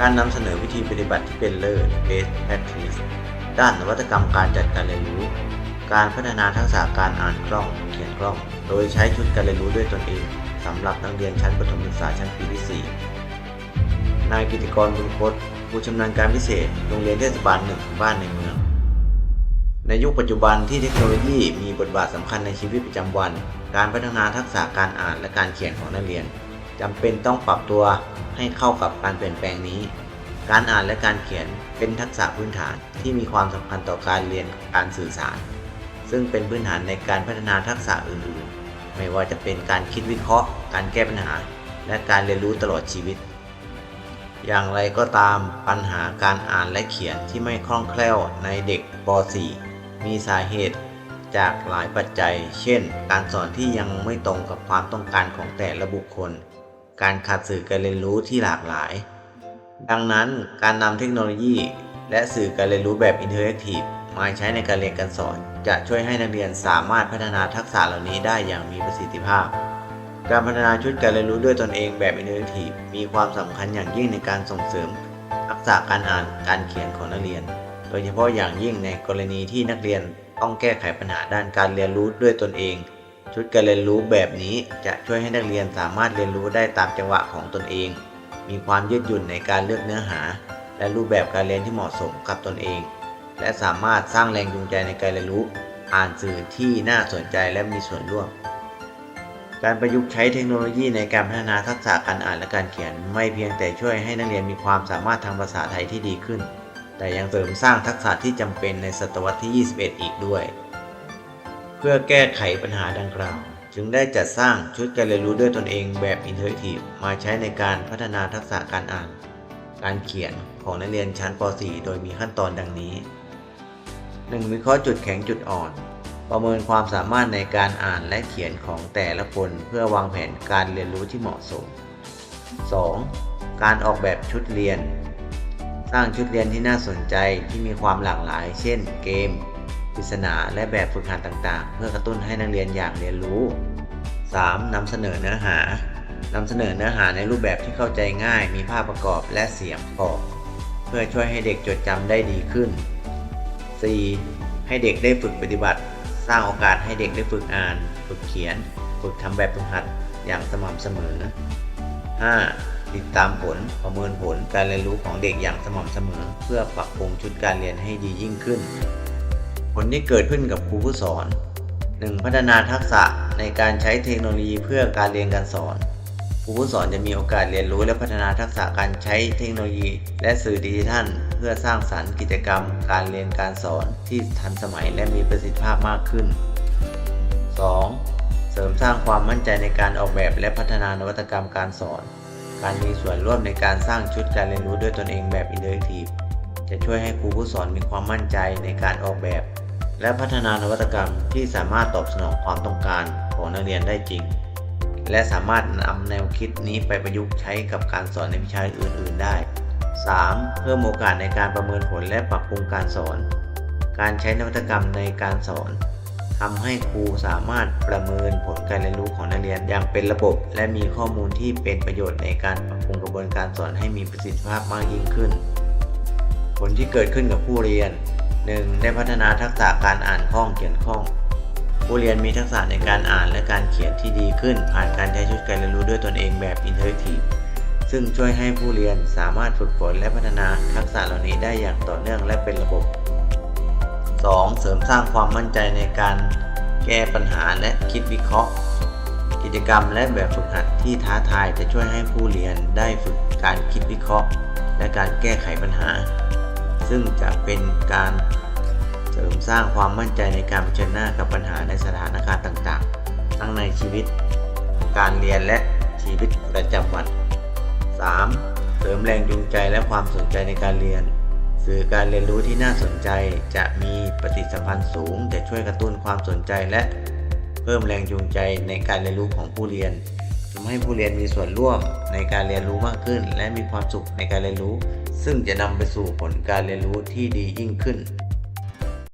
การนำเสนอวิธีปฏิบัติที่เป็นเลิศ best practice ด้านนวัตกรรมการจัดการเรียนรู้ การพัฒนาทักษะการอ่านกล้อง เขียนกล้อง โดยใช้ชุดการเรียนรู้ด้วยตนเองสำหรับนักเรียนชั้นประถมศึกษาชั้นปีที่ 4 นายกิติกรบุญคตผู้ชำนาญการพิเศษ โรงเรียนเทศบาลหนึ่งบ้านในเมือง ในยุคปัจจุบันที่เทคโนโลยีมีบทบาทสำคัญในชีวิตประจำวัน การพัฒนาทักษะการอ่านและการเขียนของนักเรียน จำเป็นต้องปรับตัวให้เข้ากับการเปลี่ยนแปลงนี้ การอ่านและการเขียนเป็นทักษะพื้นฐานที่มีความสำคัญต่อการเรียนการสื่อสาร ซึ่งเป็นพื้นฐานในการพัฒนาทักษะอื่น ๆ ไม่ว่าจะเป็นการคิดวิเคราะห์ การแก้ปัญหา และการเรียนรู้ตลอดชีวิต อย่างไรก็ตามปัญหาการอ่านและเขียนที่ไม่คล่องแคล่วในเด็กป .4 มีสาเหตุจากหลายปัจจัย เช่น การสอนที่ยังไม่ตรงกับความต้องการของแต่ละบุคคล การขาดสื่อการเรียนรู้ที่หลากหลาย ดังนั้นการนำเทคโนโลยี และสื่อการเรียนรู้แบบอินเทอร์แอคทีฟมาใช้ในการเรียนการสอน จะช่วยให้นักเรียนสามารถพัฒนาทักษะเหล่านี้ได้อย่างมีประสิทธิภาพ การพัฒนาชุดการเรียนรู้ด้วยตนเองแบบอินเทอร์แอคทีฟมีความสำคัญอย่างยิ่งในการส่งเสริม ทักษะการอ่านการเขียนของนักเรียน โดยเฉพาะอย่างยิ่งในกรณีที่นักเรียนต้องแก้ไขปัญหาด้านการเรียนรู้ด้วยตนเอง ชุดการเรียนรู้แบบนี้จะช่วยให้นักเรียนสามารถเรียนรู้ได้ตามจังหวะของตนเอง มีความยืดหยุ่นในการเลือกเนื้อหา และรูปแบบการเรียนที่เหมาะสมกับตนเอง และสามารถสร้างแรงจูงใจในการเรียนรู้ อ่านสื่อที่น่าสนใจและมีส่วนร่วม การประยุกต์ใช้เทคโนโลยีในการพัฒนาทักษะการอ่านและการเขียน ไม่เพียงแต่ช่วยให้นักเรียนมีความสามารถทางภาษาไทยที่ดีขึ้น แต่ยังเสริมสร้างทักษะที่จำเป็นในศตวรรษที่ 21 อีกด้วย พื่อแก้ไขปัญหาดังกล่าว จึงได้จัดสร้างชุดการเรียนรู้ด้วยตนเองแบบอินเทอร์แอคทีฟมาใช้ในการพัฒนาทักษะการอ่าน การเขียนของนักเรียนชั้นป .4 โดยมีขั้นตอนดังนี้ 1. วิเคราะห์จุดแข็งจุดอ่อน ประเมินความสามารถในการอ่านและเขียนของแต่ละคนเพื่อวางแผนการเรียนรู้ที่เหมาะสม 2. การออกแบบชุดเรียน สร้างชุดเรียนที่น่าสนใจที่มีความหลากหลาย เช่น เกม ปริศนาและแบบฝึกหัดต่างๆ เพื่อกระตุ้นให้นักเรียนอยากเรียนรู้ 3. นำเสนอเนื้อหานำเสนอเนื้อหาในรูปแบบที่เข้าใจง่าย มีภาพประกอบและเสียงประกอบ เพื่อช่วยให้เด็กจดจำได้ดีขึ้น 4. ให้เด็กได้ฝึกปฏิบัติ สร้างโอกาสให้เด็กได้ฝึกอ่าน ฝึกเขียน ฝึกทำแบบฝึกหัดอย่างสม่ำเสมอ 5. ติดตามผลประเมินผลการเรียนรู้ของเด็กอย่างสม่ำเสมอ เพื่อปรับปรุงชุดการเรียนให้ดียิ่งขึ้น ผลที่เกิดขึ้นกับครูผู้สอน 1. พัฒนาทักษะในการใช้เทคโนโลยีเพื่อการเรียนการสอน ครูผู้สอนจะมีโอกาสเรียนรู้และพัฒนาทักษะการใช้เทคโนโลยี และสื่อดิจิทัล เพื่อสร้างสรรค์กิจกรรม การเรียนการสอนที่ทันสมัยและมีประสิทธิภาพมากขึ้น 2. เสริมสร้างความมั่นใจในการออกแบบและพัฒนานวัตกรรมการสอน การมีส่วนร่วมในการสร้างชุดการเรียนรู้ด้วยตนเองแบบอินเทอร์แอคทีฟจะช่วยให้ครูผู้สอนมีความมั่นใจในการออกแบบ และพัฒนานวัตกรรมที่สามารถตอบสนองความต้องการของนักเรียนได้จริง และสามารถนำแนวคิดนี้ไปประยุกต์ใช้กับการสอนในวิชาอื่น ๆ ได้ 3. เพิ่มโอกาสในการประเมินผลและปรับปรุงการสอน การใช้นวัตกรรมในการสอนทำให้ครูสามารถประเมินผลการเรียนรู้ของนักเรียนอย่างเป็นระบบ และมีข้อมูลที่เป็นประโยชน์ในการปรับปรุงกระบวนการสอนให้มีประสิทธิภาพมากยิ่งขึ้น ผลที่เกิดขึ้นกับผู้เรียน 1. ได้พัฒนาทักษะการอ่านคล่องเขียนคล่อง ผู้เรียนมีทักษะในการอ่านและการเขียนที่ดีขึ้น ผ่านการใช้ชุดการเรียนรู้ด้วยตนเองแบบอินเทอร์แอคทีฟซึ่งช่วยให้ผู้เรียนสามารถฝึกฝนและพัฒนาทักษะเหล่านี้ได้อย่างต่อเนื่องและเป็นระบบ 2. เสริมสร้างความมั่นใจในการแก้ปัญหาและคิดวิเคราะห์ กิจกรรมและแบบฝึกหัดที่ท้าทายจะช่วยให้ผู้เรียนได้ฝึกการคิดวิเคราะห์ และการแก้ไขปัญหา ซึ่งจะเป็นการ เสริมสร้างความมั่นใจในการเผชิญหน้ากับปัญหาในสถานการณ์ต่างๆ ทั้งในชีวิต การเรียนและชีวิตประจำวัน 3. เสริมแรงจูงใจและความสนใจในการเรียน สื่อการเรียนรู้ที่น่าสนใจจะมีปฏิสัมพันธ์สูงจะช่วยกระตุ้นความสนใจและเพิ่มแรงจูงใจในการเรียนรู้ของผู้เรียนทำให้ผู้เรียนมีส่วนร่วมในการเรียนรู้มากขึ้น และมีความสุขในการเรียนรู้ ซึ่งจะนำไปสู่ผลการเรียนรู้ที่ดียิ่งขึ้น